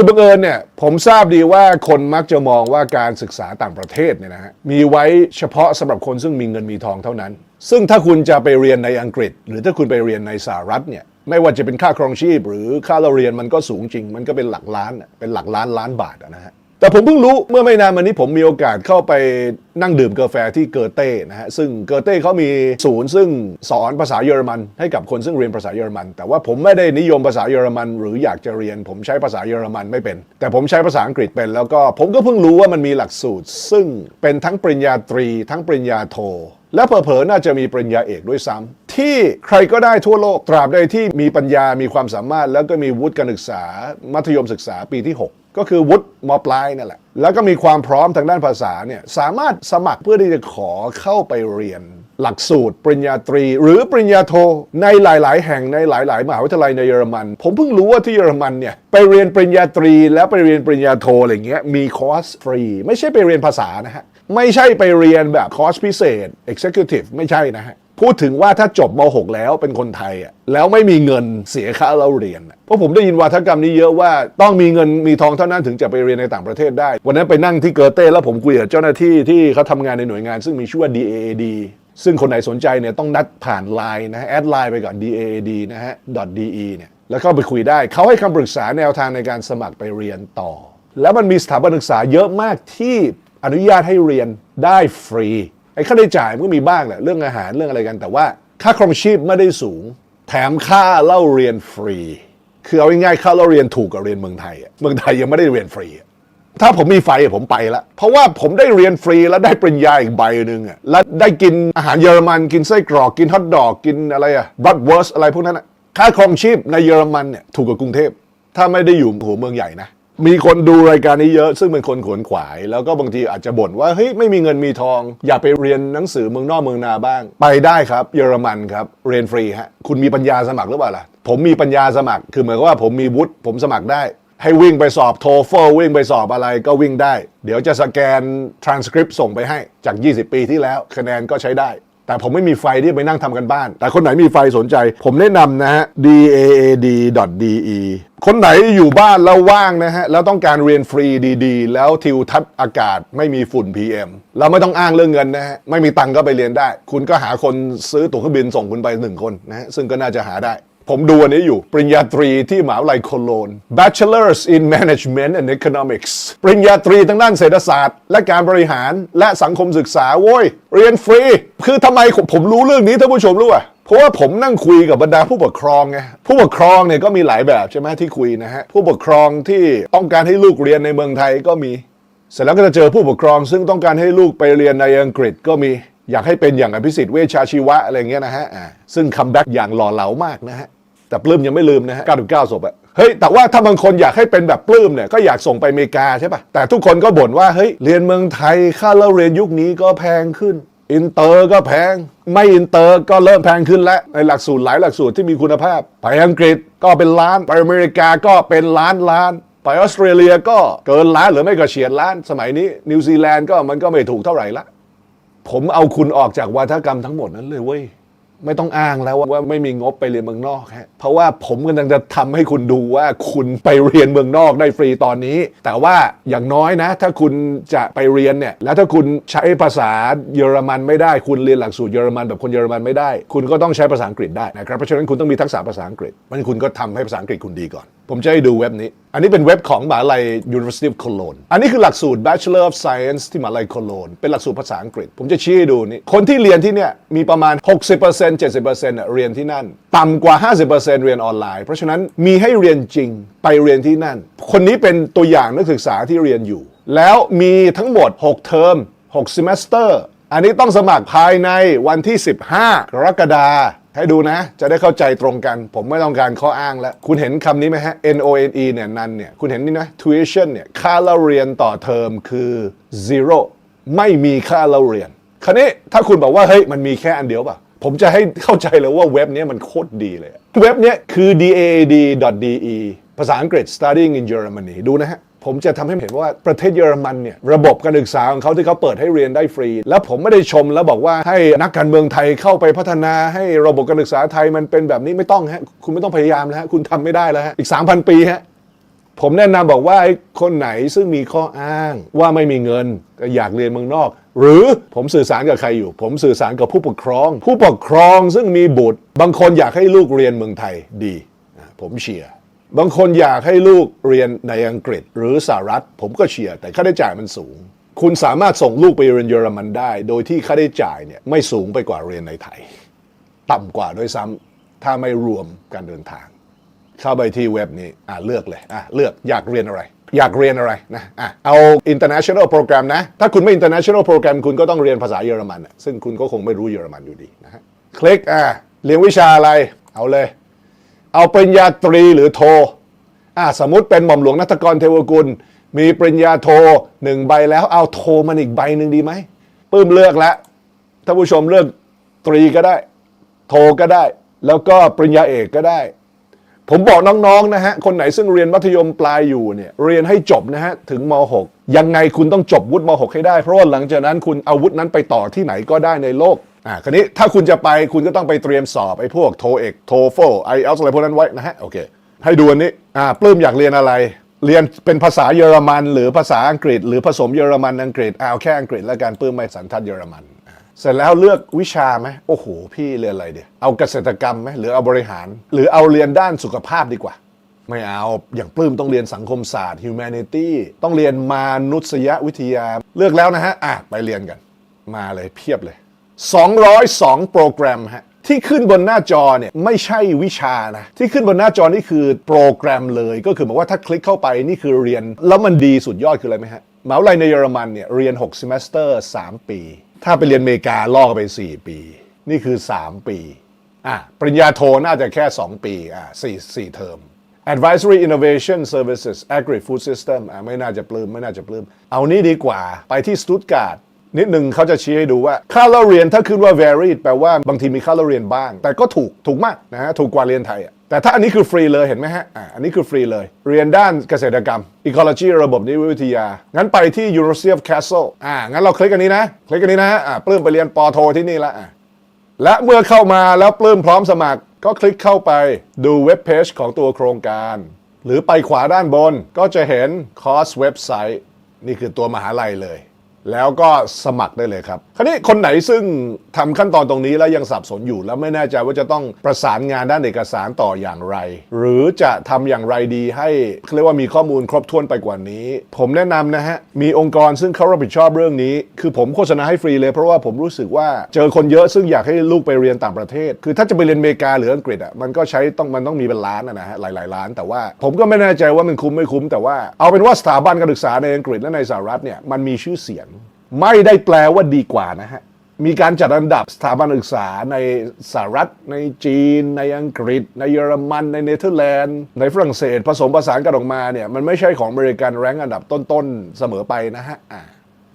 คือบังเอิญเนี่ยผมทราบดีว่าคนมักจะมองว่าการศึกษาต่างประเทศเนี่ยนะฮะมีไว้เฉพาะสำหรับคนซึ่งมีเงินมีทองเท่านั้น ซึ่งถ้าคุณจะไปเรียนในอังกฤษ หรือถ้าคุณไปเรียนในสหรัฐเนี่ยไม่ว่าจะเป็นค่าครองชีพ หรือค่าเราเรียนมันก็สูงจริง มันก็เป็นหลักล้านเป็นหลักล้านล้านบาทนะฮะ แต่ผมเพิ่งรู้เมื่อไม่นานมานี้ผมมีโอกาสเข้าไปนั่งดื่มกาแฟที่เกอเต้นะฮะซึ่งเกอเต้เขามีศูนย์ซึ่งสอนภาษาเยอรมันให้กับคนซึ่งเรียนภาษาเยอรมัน แต่ว่าผมไม่ได้นิยมภาษาเยอรมัน หรืออยากจะเรียน ผมใช้ภาษาเยอรมันไม่เป็น แต่ผมใช้ภาษาอังกฤษเป็น แล้วก็ผมก็เพิ่งรู้ว่ามันมีหลักสูตร ซึ่งเป็นทั้งปริญญาตรี ทั้งปริญญาโท และเผลอๆน่าจะมีปริญญาเอกด้วยซ้ำ ที่ใครก็ได้ทั่วโลกตราบใดที่มีปัญญามีความสามารถ แล้วก็มีวุฒิการศึกษา มัธยมศึกษาปีที่ 6 ก็คือวุฒิมปลายนั่นแหละ แล้วก็มีความพร้อมทางด้านภาษาเนี่ยสามารถสมัครเพื่อที่จะขอเข้าไปเรียน หลักสูตร ปริญญาตรี หรือปริญญาโทในหลาย ๆ แห่งในหลาย ๆ มหาวิทยาลัยในเยอรมัน ผมเพิ่งรู้ว่าที่เยอรมันเนี่ยไปเรียนปริญญาตรีแล้วไปเรียนปริญญาโทอะไรเงี้ยมีคอร์สฟรี ไม่ใช่ไปเรียนภาษานะฮะไม่ใช่ไปเรียนแบบคอร์สพิเศษ Executive ไม่ใช่นะฮะ พูดถึงว่าถ้าจบม .6 แล้วเป็นคนไทยอะแล้วไม่มีเงินเสียค่าเราเรียนอะเพราะผมได้ยินวาทกรรมนี้เยอะว่าต้องมีเงินมีทองเท่านั้นถึงจะไปเรียนในต่างประเทศได้ วันนั้นไปนั่งที่เกอเต้แล้วผมคุยกับเจ้าหน้าที่ที่เขาทำงานในหน่วยงานซึ่งมีชื่อว่า DAAD ซึ่งคนไหนสนใจเนี่ยต้องนัดผ่านไลน์นะฮะแอดไลน์ไปก่อน DAAD นะฮะ .de เนี่ยแล้วเข้าไปคุยได้เขาให้คำปรึกษาแนวทางในการสมัครไปเรียนต่อ แล้วมันมีสถาบันศึกษาเยอะมากที่อนุญาตให้เรียนได้ฟรี ไอ้ค่าใช้จ่ายมันก็มีบ้างแหละเรื่องอาหารเรื่องอะไรกัน แต่ว่าค่าครองชีพไม่ได้สูง แถมค่าเล่าเรียนฟรี คือเอาง่ายๆค่าเล่าเรียนถูกกว่าเรียนเมืองไทยเมืองไทยยังไม่ได้เรียนฟรีถ้าผมมีไฟผมไปละ เพราะว่าผมได้เรียนฟรีแล้วได้ปริญญาอีกใบหนึ่งอะแล้วได้กินอาหารเยอรมันกินไส้กรอกกินฮอทดอกกินอะไรอะบัตเวิร์สอะไรพวกนั้นอะค่าครองชีพในเยอรมันเนี่ยถูกกว่ากรุงเทพ ถ้าไม่ได้อยู่หัวเมืองใหญ่นะ มีคนดูรายการนี้เยอะ ซึ่งเป็นคนขวนขวาย แล้วก็บางทีอาจจะบ่นว่าเฮ้ยไม่มีเงินมีทอง อย่าไปเรียนหนังสือเมืองนอกเมืองนาบ้าง ไปได้ครับ เยอรมันครับเรียนฟรีฮะคุณมีปัญญาสมัครหรือเปล่าล่ะผมมีปัญญาสมัคร คือเหมือนกับว่าผมมีวุฒิผมสมัครได้ ให้วิ่งไปสอบโทเฟลวิ่งไปสอบอะไรก็วิ่งได้ เดี๋ยวจะสแกน transcript ส่งไปให้จาก 20 ปีที่แล้วคะแนนก็ใช้ได้ แต่ผมไม่มีไฟที่ไปนั่งทำกันบ้าน แต่คนไหนมีไฟสนใจ ผมแนะนำนะฮะ daad.de คนไหนอยู่บ้านแล้วว่างนะฮะ แล้วต้องการเรียนฟรีดีๆ แล้วทิวทัศน์อากาศไม่มีฝุ่น PM เราไม่ต้องอ้างเรื่องเงินนะฮะ ไม่มีตังก็ไปเรียนได้ คุณก็หาคนซื้อตั๋วเครื่องบินส่งคุณไปหนึ่งคนนะฮะซึ่งก็น่าจะหาได้ ผมดูอันนี้อยู่ ปริญญาตรีที่มหาวิทยาลัยโคโลน Bachelors in Management and Economics ปริญญาตรีทางด้านเศรษฐศาสตร์ และการบริหารและสังคมศึกษาโว้ย เรียนฟรี คือทำไมผมรู้เรื่องนี้ท่านผู้ชมรู้อะเพราะว่าผมนั่งคุยกับบรรดาผู้ปกครองไงผู้ปกครองเนี่ยก็มีหลายแบบใช่ไหมที่คุยนะฮะผู้ปกครองที่ต้องการให้ลูกเรียนในเมืองไทยก็มี เสร็จแล้วก็จะเจอผู้ปกครอง ซึ่งต้องการให้ลูกไปเรียนในอังกฤษก็มี อยากให้เป็นอย่างอภิสิทธิ์เวชชาชีวะอะไรเงี้ยนะฮะซึ่งคัมแบ็กอย่างหล่อเหลามากนะฮะแต่ปลื้มยังไม่ลืมนะฮะ99ศพอะเฮ้ยแต่ว่าถ้าบางคนอยากให้เป็นแบบปลื้มเนี่ยก็อยากส่งไปอเมริกาใช่ปะแต่ทุกคนก็บ่นว่าเฮ้ยเรียนเมืองไทยค่าเล่าเรียนยุคนี้ก็แพงขึ้น อินเตอร์ก็แพง ไม่อินเตอร์ก็เริ่มแพงขึ้นแล้วในหลักสูตรหลายหลักสูตรที่มีคุณภาพ ไปอังกฤษก็เป็นล้านไปอเมริกาก็เป็นล้านล้านไปออสเตรเลียก็เกินล้านหรือไม่ก็เฉียดล้าน สมัยนี้นิวซีแลนด์ก็มันก็ไม่ถูกเท่าไหร่ละ ผมเอาคุณออกจากวาทกรรมทั้งหมดนั้นเลยเว้ยไม่ต้องอ้างแล้วว่าไม่มีงบไปเรียนเมืองนอกฮะเพราะว่าผมกำลังจะทำให้คุณดูว่าคุณไปเรียนเมืองนอกได้ฟรีตอนนี้ แต่ว่าอย่างน้อยนะ ถ้าคุณจะไปเรียนเนี่ย แล้วถ้าคุณใช้ภาษาเยอรมันไม่ได้ คุณเรียนหลักสูตรเยอรมันแบบคนเยอรมันไม่ได้ คุณก็ต้องใช้ภาษาอังกฤษได้นะครับ เพราะฉะนั้นคุณต้องมีทักษะภาษาอังกฤษมันคุณก็ทำให้ภาษาอังกฤษคุณดีก่อน ผมจะให้ดูเว็บนี้ อันนี้เป็นเว็บของมหาลัย University of Cologne อันนี้คือหลักสูตร Bachelor of Science ที่มหาลัยโคโลนเป็นหลักสูตรภาษาอังกฤษ ผมจะชี้ให้ดูนี่ คนที่เรียนที่เนี่ยมีประมาณ 60% 70%น่ะเรียนที่นั่น ต่ำกว่า 50%เรียนออนไลน์ เพราะฉะนั้นมีให้เรียนจริงไปเรียนที่นั่น คนนี้เป็นตัวอย่างนักศึกษาที่เรียนอยู่ แล้วมีทั้งหมด 6 เทอม 6 semester อันนี้ต้องสมัครภายในวันที่ 15 กรกฎาคม ให้ดูนะ จะได้เข้าใจตรงกัน ผมไม่ต้องการข้ออ้างแล้ว คุณเห็นคำนี้ไหมฮะ N O N E เนี่ยนันเนี่ย คุณเห็นนี่นะ tuition เนี่ย ค่าเล่าเรียนต่อเทอมคือ zero ไม่มีค่าเล่าเรียน คราวนี้ถ้าคุณบอกว่า เฮ้ย มันมีแค่อันเดียวป่ะ ผมจะให้เข้าใจเลยว่าเว็บนี้มันโคตรดีเลย เว็บเนี้ยคือ daad.de ภาษาอังกฤษ studying in Germany ดูนะฮะ ผมจะทำให้เห็นว่าประเทศเยอรมันเนี่ยระบบการศึกษาของเขาที่เขาเปิดให้เรียนได้ฟรี แล้วผมไม่ได้ชมแล้วบอกว่าให้นักการเมืองไทยเข้าไปพัฒนาให้ระบบการศึกษาไทยมันเป็นแบบนี้ไม่ต้องฮะคุณไม่ต้องพยายามแล้วฮะคุณทำไม่ได้แล้วฮะอีก 3,000 ปีฮะผมแนะนำบอกว่าไอ้คนไหนซึ่งมีข้ออ้างว่าไม่มีเงินอยากเรียนเมืองนอก หรือผมสื่อสารกับใครอยู่ ผมสื่อสารกับผู้ปกครอง ผู้ปกครองซึ่งมีบุตร บางคนอยากให้ลูกเรียนเมืองไทยดี ผมเชียร์ บางคนอยากให้ลูกเรียนในอังกฤษหรือสหรัฐ ผมก็เชียร์แต่ค่าใช้จ่ายมันสูง คุณสามารถส่งลูกไปเรียนเยอรมันได้ โดยที่ค่าใช้จ่ายเนี่ยไม่สูงไปกว่าเรียนในไทย ต่ำกว่าด้วยซ้ำถ้าไม่รวมการเดินทาง เข้าไปที่เว็บนี้อะเลือกเลยอะเลือกอยากเรียนอะไร อยากเรียนอะไรนะอะเอา international program นะ ถ้าคุณไม่ international program คุณก็ต้องเรียนภาษาเยอรมันซึ่งคุณก็คงไม่รู้เยอรมันอยู่ดีนะฮะคลิกอะเรียนวิชาอะไรเอาเลย เอาปริญญาตรีหรือโทอะสมมติเป็นหม่อมหลวงนัตกรเทวกุล มีปริญญาโทหนึ่งใบแล้วเอาโทมันอีกใบหนึ่งดีไหมปื้มเลือกแล้วท่านผู้ชมเลือกตรีก็ได้ โทก็ได้ แล้วก็ปริญญาเอกก็ได้ ผมบอกน้องๆนะฮะคนไหนซึ่งเรียนมัธยมปลายอยู่เนี่ยเรียนให้จบนะฮะถึงม .6 ยังไงคุณต้องจบวุฒิม .6 ให้ได้ เพราะว่าหลังจากนั้นคุณเอาวุฒินั้นไปต่อที่ไหนก็ได้ในโลก อ่าคราวนี้ถ้าคุณจะไปคุณก็ต้องไปเตรียมสอบไอ้พวกโทเอกโทโฟไอเอลอะไรพวกนั้นไว้นะฮะโอเคให้ดูอันนี้อ่าปลื้มอยากเรียนอะไร เรียนเป็นภาษาเยอรมัน หรือภาษาอังกฤษ หรือผสมเยอรมันอังกฤษเอาแค่อังกฤษแล้วกันปลื้มไม่สันทัดเยอรมันเสร็จแล้วเลือกวิชาไหมโอ้โห พี่เรียนอะไรเดียเอาเกษตรกรรมไหมหรือเอาบริหาร หรือเอาเรียนด้านสุขภาพดีกว่า ไม่เอาอย่างปลื้มต้องเรียนสังคมศาสตร์ humanity ต้องเรียนมานุษยวิทยา เลือกแล้วนะฮะอะไปเรียนกัน มาเลยเพียบเลย 202 โปรแกรมฮะที่ขึ้นบนหน้าจอเนี่ยไม่ใช่วิชานะที่ขึ้นบนหน้าจอนี่คือโปรแกรมเลย ก็คือหมายว่าถ้าคลิกเข้าไปนี่คือเรียน แล้วมันดีสุดยอดคืออะไรไหมฮะมหาวิทยาลัยในเยอรมันเนี่ยเรียน 6 semester 3 ปี ถ้าไปเรียนอเมริกาล่อไป 4 ปี นี่คือ 3 ปีอะปริญญาโทน่าจะแค่ 2 ปีอะ4 4 เทอม Advisory Innovation Services Agri Food System อะไม่น่าจะปลื้มไม่น่าจะปลื้มเอานี้ดีกว่าไปที่สตุตการ์ด นิดหนึ่งเขาจะชี้ให้ดูว่าค่าเล่าเรียนถ้าขึ้นว่า varied แปลว่าบางทีมีค่าเล่าเรียนบ้าง แต่ก็ถูกถูกมากนะฮะถูกกว่าเรียนไทยอะแต่ถ้าอันนี้คือฟรีเลยเห็นไหมฮะอะอันนี้คือฟรีเลย เรียนด้านเกษตรกรรม Ecology ระบบนิเวศวิทยา งั้นไปที่ Eurosef Castle อ่างั้นเราคลิกอันนี้นะ คลิกอันนี้นะอะปลื้มไปเรียนปอโทที่นี่ละอะและเมื่อเข้ามาแล้วปลื้มพร้อมสมัคร ก็คลิกเข้าไปดูเว็บเพจของตัวโครงการ หรือไปขวาด้านบนก็จะเห็นคอร์สเว็บไซต์ นี่คือตัวมหาลัยเลย แล้วก็สมัครได้เลยครับ คราวนี้คนไหนซึ่งทำขั้นตอนตรงนี้แล้วยังสับสนอยู่ แล้วไม่แน่ใจว่าจะต้องประสานงานด้านเอกสารต่ออย่างไร หรือจะทำอย่างไรดีให้เรียกว่ามีข้อมูลครบถ้วนไปกว่านี้ ผมแนะนำนะฮะ มีองค์กรซึ่งเขารับผิดชอบเรื่องนี้ คือผมโฆษณาให้ฟรีเลย เพราะว่าผมรู้สึกว่าเจอคนเยอะซึ่งอยากให้ลูกไปเรียนต่างประเทศ คือถ้าจะไปเรียนอเมริกาหรืออังกฤษอะมันก็ใช้ต้องมันต้องมีเป็นล้านนะฮะหลายๆล้าน แต่ว่าผมก็ไม่แน่ใจว่ามันคุ้มไม่คุ้มแต่ว่าเอาเป็นว่าสถาบันการศึกษาในอังกฤษและในสหรัฐเนี่ยมันมีชื่อเสียง ไม่ได้แปลว่าดีกว่านะฮะ มีการจัดอันดับสถาบันศึกษาในสหรัฐ ในจีน ในอังกฤษ ในเยอรมัน ในเนเธอร์แลนด์ ในฝรั่งเศส ผสมผสานกันออกมาเนี่ย มันไม่ใช่ของอเมริกันแรงอันดับต้นๆเสมอไปนะฮะ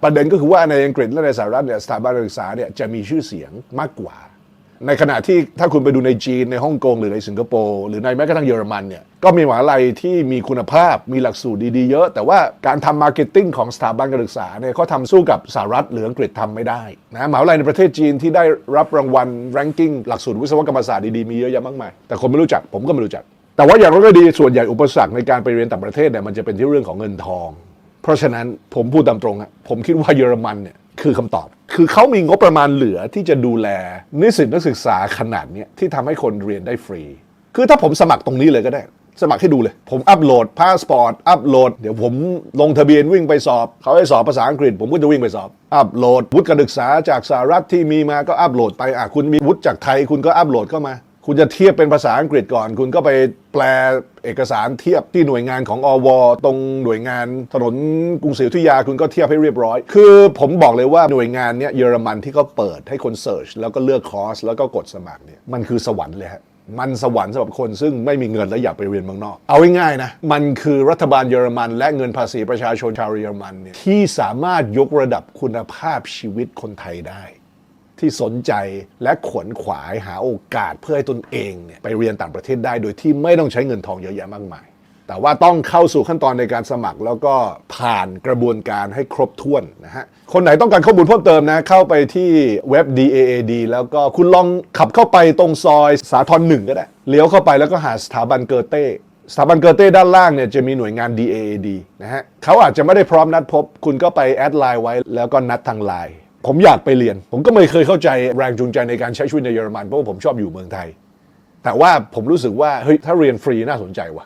ประเด็นก็คือว่าในอังกฤษและในสหรัฐเนี่ยสถาบันศึกษาเนี่ยจะมีชื่อเสียงมากกว่า ในขณะที่ถ้าคุณไปดูในจีนในฮ่องกงหรือในสิงคโปร์หรือในแม้กระทั่งเยอรมันเนี่ยก็มีมหาลัยที่มีคุณภาพมีหลักสูตรดีๆเยอะ แต่ว่าการทำมาร์เก็ตติ้งของสถาบันการศึกษาเนี่ยเขาทำสู้กับสหรัฐหรืออังกฤษทำไม่ได้นะมหาวิทยาลัยในประเทศจีนที่ได้รับรางวัล ranking หลักสูตรวิศวกรรมศาสตร์ดีๆมีเยอะแยะมากมายแต่คนไม่รู้จักผมก็ไม่รู้จัก แต่ว่าอย่างไรก็ดีส่วนใหญ่อุปสรรคในการไปเรียนต่างประเทศเนี่ยมันจะเป็นที่เรื่องของเงินทอง เพราะฉะนั้นผมพูดตามตรงอะผมคิดว่าเยอรมันเนี่ย คือคำตอบ คือเขามีงบประมาณเหลือที่จะดูแล นิสิตนักศึกษาขนาดนี้ที่ทำให้คนเรียนได้ฟรี คือถ้าผมสมัครตรงนี้เลยก็ได้ สมัครให้ดูเลย ผมอัปโหลดพาสปอร์ต อัปโหลด เดี๋ยวผมลงทะเบียนวิ่งไปสอบ เขาให้สอบภาษาอังกฤษ ผมก็จะวิ่งไปสอบ อัปโหลดวุฒิการศึกษาจากสหรัฐที่มีมาก็อัปโหลดไปอะคุณมีวุฒิจากไทย คุณก็อัปโหลดเข้ามา คุณจะเทียบเป็นภาษาอังกฤษก่อน คุณก็ไปแปลเอกสารเทียบที่หน่วยงานของอว ตรงหน่วยงานถนนกรุงศรีอยุธยาคุณก็เทียบให้เรียบร้อย คือผมบอกเลยว่าหน่วยงานเนี้ยเยอรมันที่เขาเปิดให้คนเสิร์ชแล้วก็เลือกคอร์สแล้วก็กดสมัครเนี่ยมันคือสวรรค์เลยฮะมันสวรรค์สำหรับคนซึ่งไม่มีเงินและอยากไปเรียนเมืองนอก เอาง่ายๆนะ มันคือรัฐบาลเยอรมันและเงินภาษีประชาชนชาวเยอรมันเนี่ยที่สามารถยกระดับคุณภาพชีวิตคนไทยได้ ที่สนใจและขวนขวายหาโอกาสเพื่อให้ตนเองเนี่ยไปเรียนต่างประเทศได้ โดยที่ไม่ต้องใช้เงินทองเยอะแยะมากมาย แต่ว่าต้องเข้าสู่ขั้นตอนในการสมัคร แล้วก็ผ่านกระบวนการให้ครบถ้วนนะฮะ คนไหนต้องการข้อมูลเพิ่มเติมนะ เข้าไปที่เว็บ DAAD แล้วก็คุณลองขับเข้าไปตรงซอยสาทรหนึ่งก็ได้ เลี้ยวเข้าไปแล้วก็หาสถาบันเกอเต้สถาบันเกอเต้ด้านล่างเนี่ยจะมีหน่วยงาน DAAD นะฮะเขาอาจจะไม่ได้พร้อมนัดพบ คุณก็ไปแอดไลน์ไว้แล้วก็นัดทางไลน์ ผมอยากไปเรียน ผมก็ไม่เคยเข้าใจแรงจูงใจในการใช้ชีวิตในเยอรมันเพราะว่าผมชอบอยู่เมืองไทย แต่ว่าผมรู้สึกว่าเฮ้ยถ้าเรียนฟรีน่าสนใจว่ะ